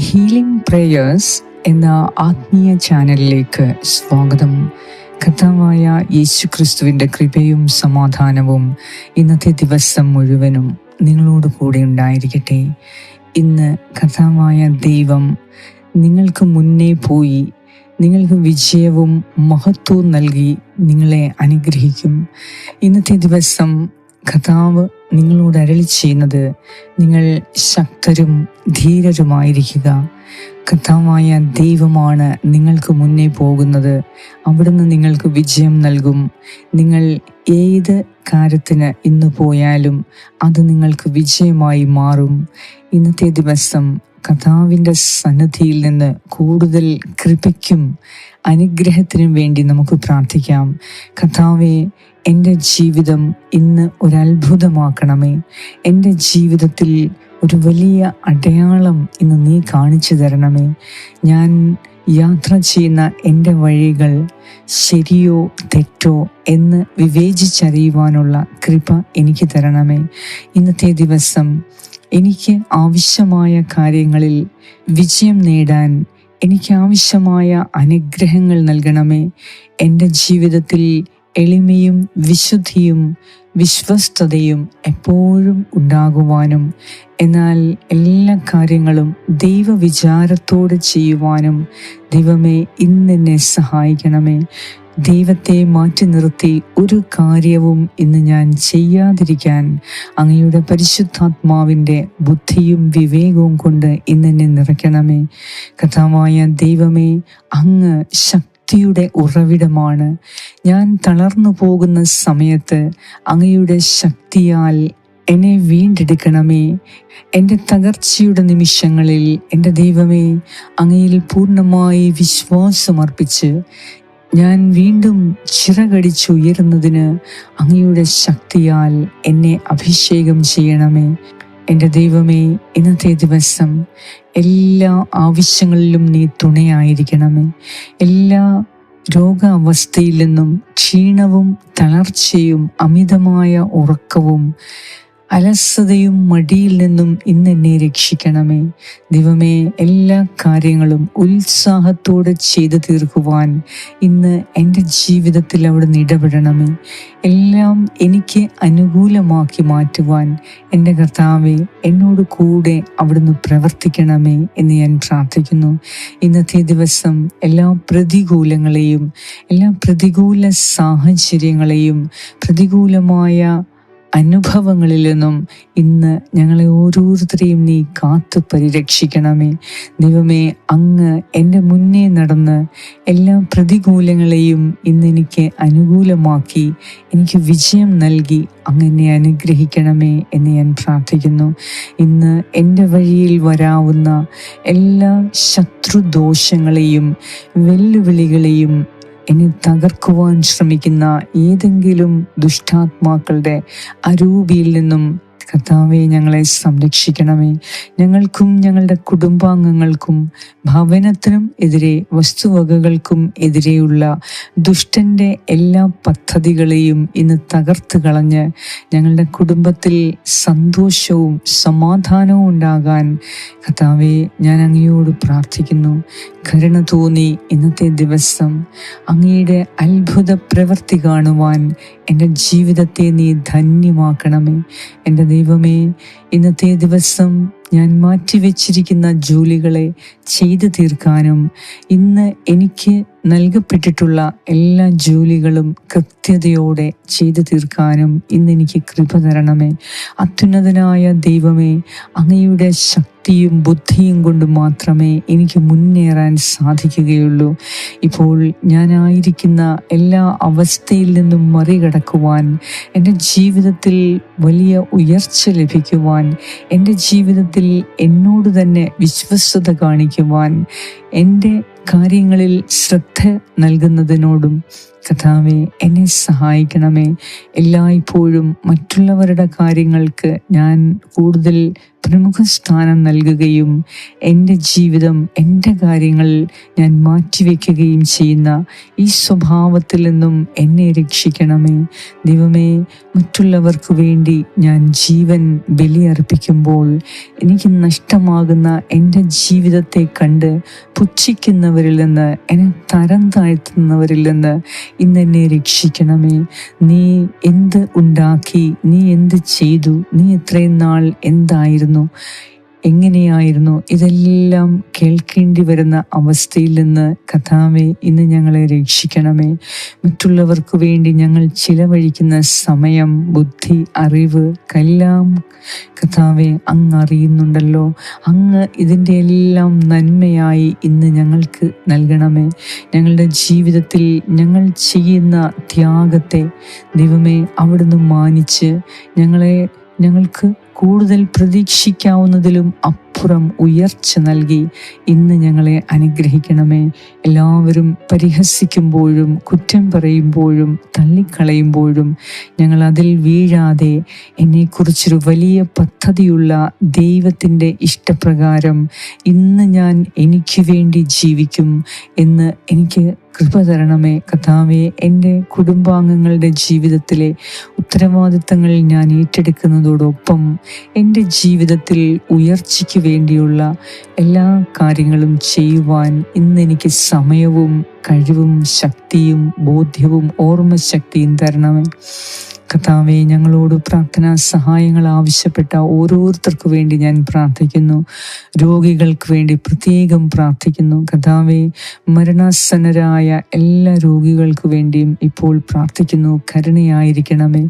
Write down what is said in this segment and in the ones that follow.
Healing prayers എന്ന ആത്മീയ ചാനലിലേക്ക് സ്വാഗതം. കഥമായ യേശു ക്രിസ്തുവിന്റെ കൃപയും സമാധാനവും ഇന്നത്തെ ദിവസം മുഴുവനും നിങ്ങളോട് കൂടെ ഉണ്ടായിരിക്കട്ടെ. ഇന്ന് കർത്താവായ ദൈവം നിങ്ങൾക്ക് മുന്നേ പോയി നിങ്ങൾക്ക് വിജയവും മഹത്വവും നൽകി നിങ്ങളെ അനുഗ്രഹിക്കും. ഇന്നത്തെ ദിവസം കർത്താവ് നിങ്ങളോട് അരളി ചെയ്യുന്നത് നിങ്ങൾ ശക്തരും ധീരരുമായിരിക്കുക. കർത്താവായ ദൈവമാണ് നിങ്ങൾക്ക് മുന്നേ പോകുന്നത്. അവിടുന്ന് നിങ്ങൾക്ക് വിജയം നൽകും. നിങ്ങൾ ഏത് കാര്യത്തിന് ഇന്ന് പോയാലും അത് നിങ്ങൾക്ക് വിജയമായി മാറും. ഇന്നത്തെ ദിവസം കഥാവിന്റെ സന്നദ്ധിയിൽ നിന്ന് കൂടുതൽ കൃപയ്ക്കും അനുഗ്രഹത്തിനും വേണ്ടി നമുക്ക് പ്രാർത്ഥിക്കാം. കഥാവെ എന്റെ ജീവിതം ഇന്ന് ഒരത്ഭുതമാക്കണമേ. എന്റെ ജീവിതത്തിൽ ഒരു വലിയ അടയാളം ഇന്ന് നീ കാണിച്ചു തരണമേ. ഞാൻ യാത്ര ചെയ്യുന്ന എന്റെ വഴികൾ ശരിയോ തെറ്റോ എന്ന് വിവേചിച്ചറിയുവാനുള്ള കൃപ എനിക്ക് തരണമേ. ഇന്നത്തെ ദിവസം എനിക്ക് ആവശ്യമായ കാര്യങ്ങളിൽ വിജയം നേടാൻ എനിക്ക് ആവശ്യമായ അനുഗ്രഹങ്ങൾ നൽകണമേ. എന്റെ ജീവിതത്തിൽ എളിമയും വിശുദ്ധിയും വിശ്വസ്തതയും എപ്പോഴും ഉണ്ടാകുവാനും എന്നാൽ എല്ലാ കാര്യങ്ങളും ദൈവവിചാരത്തോടെ ചെയ്യുവാനും ദൈവമേ ഇന്നെന്നെ സഹായിക്കണമേ. ദൈവത്തെ മാറ്റി നിർത്തി ഒരു കാര്യവും ഇന്ന് ഞാൻ ചെയ്യാതിരിക്കാൻ അങ്ങയുടെ പരിശുദ്ധാത്മാവിന്റെ ബുദ്ധിയും വിവേകവും കൊണ്ട് ഇന്നെന്നെ നിറയ്ക്കണമേ. കഥാവായ ദൈവമേ അങ്ങ് ശക്തിയുടെ ഉറവിടമാണ്. ഞാൻ തളർന്നു പോകുന്ന സമയത്ത് അങ്ങയുടെ ശക്തിയാൽ എന്നെ വീണ്ടെടുക്കണമേ. എന്റെ തകർച്ചയുടെ നിമിഷങ്ങളിൽ എന്റെ ദൈവമേ അങ്ങയിൽ പൂർണമായി വിശ്വാസമർപ്പിച്ച് ഞാൻ വീണ്ടും ചിറകടിച്ചുയരുന്നതിന് അങ്ങയുടെ ശക്തിയാൽ എന്നെ അഭിഷേകം ചെയ്യണമേ. എന്റെ ദൈവമേ ഇന്നത്തെ ദിവസം എല്ലാ ആവശ്യങ്ങളിലും നീ തുണയായിരിക്കണമേ. എല്ലാ രോഗാവസ്ഥയിൽ നിന്നും ക്ഷീണവും തളർച്ചയും അമിതമായ ഉറക്കവും അലസതയും മടിയിൽ നിന്നും ഇന്ന് എന്നെ രക്ഷിക്കണമേ. ദൈവമേ എല്ലാ കാര്യങ്ങളും ഉത്സാഹത്തോടെ ചെയ്തു തീർക്കുവാൻ ഇന്ന് എന്റെ ജീവിതത്തിൽ അവിടുന്ന് ഇടപെടണമേ. എല്ലാം എനിക്ക് അനുകൂലമാക്കി മാറ്റുവാൻ എന്റെ കർത്താവെ എന്നോട് കൂടെ അവിടുന്ന് പ്രവർത്തിക്കണമേ എന്ന് ഞാൻ പ്രാർത്ഥിക്കുന്നു. ഇന്നത്തെ ദിവസം എല്ലാ പ്രതികൂലങ്ങളെയും എല്ലാ പ്രതികൂല സാഹചര്യങ്ങളെയും പ്രതികൂലമായ അനുഭവങ്ങളിൽ നിന്നും ഇന്ന് ഞങ്ങളെ ഓരോരുത്തരെയും നീ കാത്തു പരിരക്ഷിക്കണമേ. ദൈവമേ അങ്ങ് എന്റെ മുന്നേ നടന്ന് എല്ലാ പ്രതികൂലങ്ങളെയും ഇന്ന് എനിക്ക് അനുകൂലമാക്കി എനിക്ക് വിജയം നൽകി അങ്ങ് എന്നെ അനുഗ്രഹിക്കണമേ എന്ന് ഞാൻ പ്രാർത്ഥിക്കുന്നു. ഇന്ന് എന്റെ വഴിയിൽ വരാവുന്ന എല്ലാ ശത്രുദോഷങ്ങളെയും വെല്ലുവിളികളെയും എന്നെ തകർക്കുവാൻ ശ്രമിക്കുന്ന ഏതെങ്കിലും ദുഷ്ടാത്മാക്കളുടെ അരൂപിയിൽ നിന്നും കർത്താവെ ഞങ്ങളെ സംരക്ഷിക്കണമേ. ഞങ്ങൾക്കും ഞങ്ങളുടെ കുടുംബാംഗങ്ങൾക്കും ഭവനത്തിനും എതിരെ വസ്തുവകകൾക്കും എതിരെയുള്ള ദുഷ്ടന്റെ എല്ലാ പദ്ധതികളെയും ഇന്ന് തകർത്ത് കളഞ്ഞ് ഞങ്ങളുടെ കുടുംബത്തിൽ സന്തോഷവും സമാധാനവും ഉണ്ടാകാൻ കർത്താവെ ഞാൻ അങ്ങയോട് പ്രാർത്ഥിക്കുന്നു. കരുണ തോന്നി ഇന്നത്തെ ദിവസം അങ്ങയുടെ അത്ഭുത പ്രവൃത്തി കാണുവാൻ എന്റെ ജീവിതത്തെ നീ ധന്യമാക്കണമേ. എന്റെ ദൈവമേ ഇന്നത്തെ ദിവസം ഞാൻ മാറ്റിവെച്ചിരിക്കുന്ന ജോലികളെ ചെയ്തു തീർക്കാനും ഇന്ന് എനിക്ക് നൽകപ്പെട്ടിട്ടുള്ള എല്ലാ ജോലികളും കൃത്യതയോടെ ചെയ്തു തീർക്കാനും ഇന്ന് എനിക്ക് കൃപ തരണമേ. അത്യുന്നതനായ ദൈവമേ അങ്ങയുടെ ശക്തിയും ബുദ്ധിയും കൊണ്ട് മാത്രമേ എനിക്ക് മുന്നേറാൻ സാധിക്കുകയുള്ളൂ. ഇപ്പോൾ ഞാനായിരിക്കുന്ന എല്ലാ അവസ്ഥയിൽ നിന്നും മറികടക്കുവാൻ എന്റെ ജീവിതത്തിൽ വലിയ ഉയർച്ച ലഭിക്കുവാൻ എന്റെ ജീവിതത്തിൽ എന്നോട് തന്നെ വിശ്വസ്തത കാണിക്കുവാൻ എന്റെ കാര്യങ്ങളിൽ ശ്രദ്ധ നൽകുന്നതിനോടും കഥാവെ എന്നെ സഹായിക്കണമേ. എല്ലായ്പ്പോഴും മറ്റുള്ളവരുടെ കാര്യങ്ങൾക്ക് ഞാൻ കൂടുതൽ പ്രമുഖ സ്ഥാനം നൽകുകയും എന്റെ ജീവിതം എന്റെ കാര്യങ്ങൾ ഞാൻ മാറ്റിവെക്കുകയും ചെയ്യുന്ന ഈ സ്വഭാവത്തിൽ നിന്നും എന്നെ രക്ഷിക്കണമേ. ദൈവമേ മറ്റുള്ളവർക്ക് വേണ്ടി ഞാൻ ജീവൻ ബലിയർപ്പിക്കുമ്പോൾ എനിക്ക് നഷ്ടമാകുന്ന എന്റെ ജീവിതത്തെ കണ്ട് പുച്ഛിക്കുന്നവരിൽ നിന്ന് എന്നെ തരം താഴ്ത്തുന്നവരിൽ നിന്ന് ഇന്ന് എന്നെ രക്ഷിക്കണമേ. നീ എന്ത് ഉണ്ടാക്കി നീ എന്ത് ചെയ്തു നീ ഇത്രയും നാൾ എന്തായിരുന്നു? എങ്ങനെയായിരുന്നു? ഇതെല്ലാം കേൾക്കേണ്ടി വരുന്ന അവസ്ഥയിൽ നിന്ന് കഥാവേ ഇന്ന് ഞങ്ങളെ രക്ഷിക്കണമേ. മറ്റുള്ളവർക്ക് വേണ്ടി ഞങ്ങൾ ചിലവഴിക്കുന്ന സമയം ബുദ്ധി അറിവ് എല്ലാം കഥാവെ അങ്ങ് അറിയുന്നുണ്ടല്ലോ. അങ്ങ് ഇതിന്റെ എല്ലാം നന്മയായി ഇന്ന് ഞങ്ങൾക്ക് നൽകണമേ. ഞങ്ങളുടെ ജീവിതത്തിൽ ഞങ്ങൾ ചെയ്യുന്ന ത്യാഗത്തെ ദൈവമേ അവിടുന്ന് മാനിച്ച് ഞങ്ങളെ ഞങ്ങൾക്ക് കൂടുതൽ പ്രതീക്ഷിക്കാവുന്നതിലും അപ്പുറം ഉയർച്ച നൽകി ഇന്ന് ഞങ്ങളെ അനുഗ്രഹിക്കണമേ. എല്ലാവരും പരിഹസിക്കുമ്പോഴും കുറ്റം പറയുമ്പോഴും തള്ളിക്കളയുമ്പോഴും ഞങ്ങൾ അതിൽ വീഴാതെ എന്നെക്കുറിച്ചൊരു വലിയ പദ്ധതിയുള്ള ദൈവത്തിന്റെ ഇഷ്ടപ്രകാരം ഇന്ന് ഞാൻ എനിക്ക് വേണ്ടി ജീവിക്കും എന്ന് എനിക്ക് കൃപ തരണമേ കഥാവെ എന്റെ കുടുംബാംഗങ്ങളുടെ ജീവിതത്തിലെ ഉത്തരവാദിത്തങ്ങൾ ഞാൻ ഏറ്റെടുക്കുന്നതോടൊപ്പം എന്റെ ജീവിതത്തിൽ ഉയർച്ചയ്ക്ക് വേണ്ടിയുള്ള എല്ലാ കാര്യങ്ങളും ചെയ്യുവാൻ ഇന്ന് എനിക്ക് സമയവും കഴിവും ശക്തിയും ബോധ്യവും ഓർമ്മശക്തിയും തരണമേ. കഥാവെ ഞങ്ങളോട് പ്രാർത്ഥനാ സഹായങ്ങൾ ആവശ്യപ്പെട്ട ഓരോരുത്തർക്ക് വേണ്ടി ഞാൻ പ്രാർത്ഥിക്കുന്നു. രോഗികൾക്ക് വേണ്ടി പ്രത്യേകം പ്രാർത്ഥിക്കുന്നു. കർത്താവെ മരണാസന്നരായ എല്ലാ രോഗികൾക്ക് വേണ്ടിയും ഇപ്പോൾ പ്രാർത്ഥിക്കുന്നു. കരുണയായിരിക്കണമേ.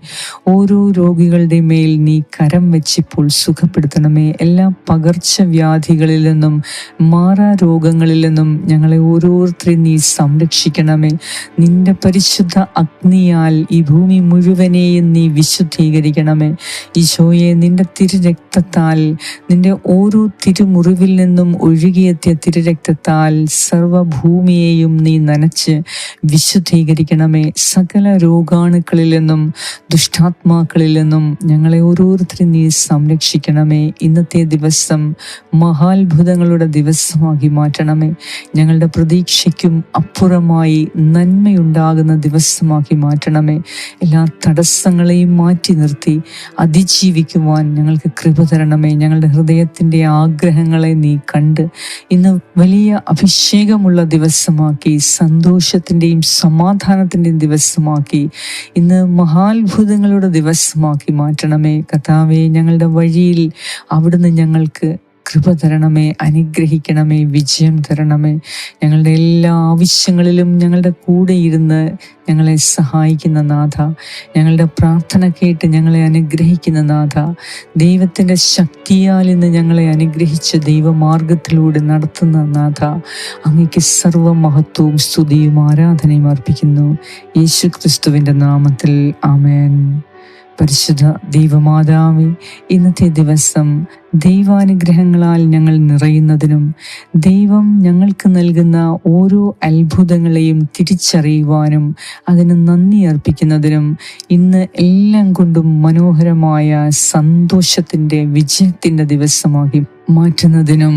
ഓരോ രോഗികളുടെ മേൽ നീ കരം വെച്ചിപ്പോൾ സുഖപ്പെടുത്തണമേ. എല്ലാ പകർച്ചവ്യാധികളിൽ നിന്നും മാറാ രോഗങ്ങളിൽ നിന്നും ഞങ്ങളെ ഓരോരുത്തരെയും നീ സംരക്ഷിക്കണമേ. നിന്റെ പരിശുദ്ധ അഗ്നിയാൽ ഈ ഭൂമി മുഴുവനെയും നീ വിശുദ്ധീകരിക്കണമേ. ഈശോയെ നിന്റെ തിരുരക്തത്താൽ നിന്റെ ഓരോ തിരുമുറിവിൽ നിന്നും ഒഴുകിയെത്തിയ തിരുരക്തത്താൽ സർവഭൂമിയെയും നീ നനച്ച് വിശുദ്ധീകരിക്കണമേ. സകല രോഗാണുക്കളിൽ നിന്നും ദുഷ്ടാത്മാക്കളിൽ നിന്നും ഞങ്ങളെ ഓരോരുത്തരും നീ സംരക്ഷിക്കണമേ. ഇന്നത്തെ ദിവസം മഹാത്ഭുതങ്ങളുടെ ദിവസമാക്കി മാറ്റണമേ. ഞങ്ങളുടെ പ്രതീക്ഷയ്ക്കും അപ്പുറമായി നന്മയുണ്ടാകുന്ന ദിവസമാക്കി മാറ്റണമേ. എല്ലാ തടസ്സങ്ങളെയും മാറ്റി നിർത്തി അതിജീവിക്കുവാൻ ഞങ്ങൾക്ക് കൃപ തരണമേ. ഞങ്ങളുടെ ഹൃദയത്തിന്റെ ആഗ്രഹങ്ങളെ നീ കണ്ട് ഇന്ന് വലിയ അഭിഷേകമുള്ള ദിവസമാക്കി സന്തോഷത്തിന്റെയും സമാധാനത്തിന്റെയും ദിവസമാക്കി ഇന്ന് മഹാത്ഭുതങ്ങളുടെ ദിവസമാക്കി മാറ്റണമേ. കഥാവേ ഞങ്ങളുടെ വഴിയിൽ അവിടുന്ന് ഞങ്ങൾക്ക് കൃപ തരണമേ അനുഗ്രഹിക്കണമേ വിജയം തരണമേ. ഞങ്ങളുടെ എല്ലാ ആവശ്യങ്ങളിലും ഞങ്ങളുടെ കൂടെ ഇരുന്ന് ഞങ്ങളെ സഹായിക്കുന്ന നാഥ. ഞങ്ങളുടെ പ്രാർത്ഥന കേട്ട് ഞങ്ങളെ അനുഗ്രഹിക്കുന്ന നാഥ. ദൈവത്തിന്റെ ശക്തിയാൽ ഇന്ന് ഞങ്ങളെ അനുഗ്രഹിച്ച് ദൈവമാർഗത്തിലൂടെ നടത്തുന്ന നാഥ. അങ്ങയ്ക്ക് സർവമഹത്വവും സ്തുതിയും ആരാധനയും അർപ്പിക്കുന്നു. യേശു ക്രിസ്തുവിന്റെ നാമത്തിൽ ആമേൻ. പരിശുദ്ധ ദൈവമാതാവേ ഇന്നത്തെ ദിവസം ദൈവാനുഗ്രഹങ്ങളാൽ ഞങ്ങൾ നിറയുന്നതിനും ദൈവം ഞങ്ങൾക്ക് നൽകുന്ന ഓരോ അത്ഭുതങ്ങളെയും തിരിച്ചറിയുവാനും അതിന് നന്ദി അർപ്പിക്കുന്നതിനും ഇന്ന് എല്ലാം കൊണ്ടും മനോഹരമായ സന്തോഷത്തിന്റെ വിജയത്തിന്റെ ദിവസമാക്കി മാറ്റുന്നതിനും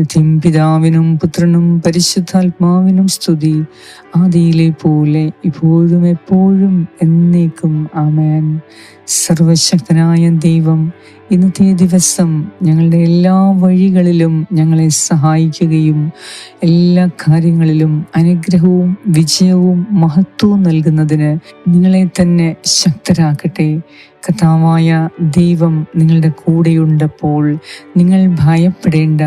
നിത്യം പിതാവിനും പുത്രനും പരിശുദ്ധാത്മാവിനും സ്തുതി. ആദിയിലെ പോലെ ഇപ്പോഴും എപ്പോഴും എന്നേക്കും ആമേൻ. സർവശക്തനായ ദൈവം ഇന്നത്തെ ദിവസം ഞങ്ങളുടെ എല്ലാ വഴികളിലും ഞങ്ങളെ സഹായിക്കുകയും എല്ലാ കാര്യങ്ങളിലും അനുഗ്രഹവും വിജയവും മഹത്വവും നൽകുന്നതിന് നിങ്ങളെ തന്നെ ശക്തരാക്കട്ടെ. കഥാവായ ദൈവം നിങ്ങളുടെ കൂടെയുണ്ടപ്പോൾ നിങ്ങൾ ഭയപ്പെടേണ്ട.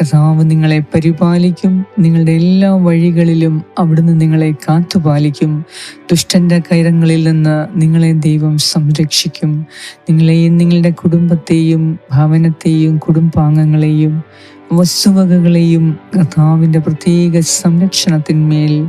കർത്താവ് നിങ്ങളെ പരിപാലിക്കും. നിങ്ങളുടെ എല്ലാ വഴികളിലും അവിടുന്ന് നിങ്ങളെ കാത്തുപാലിക്കും. ദുഷ്ടന്റെ കൈരങ്ങളിൽ നിന്ന് നിങ്ങളെ ദൈവം സംരക്ഷിക്കും. നിങ്ങളെയും നിങ്ങളുടെ കുടുംബത്തെയും ഭവനത്തെയും കുടുംബാംഗങ്ങളെയും വസ്തുവകകളെയും കർത്താവിന്റെ പ്രത്യേക സംരക്ഷണത്തിന്മേൽ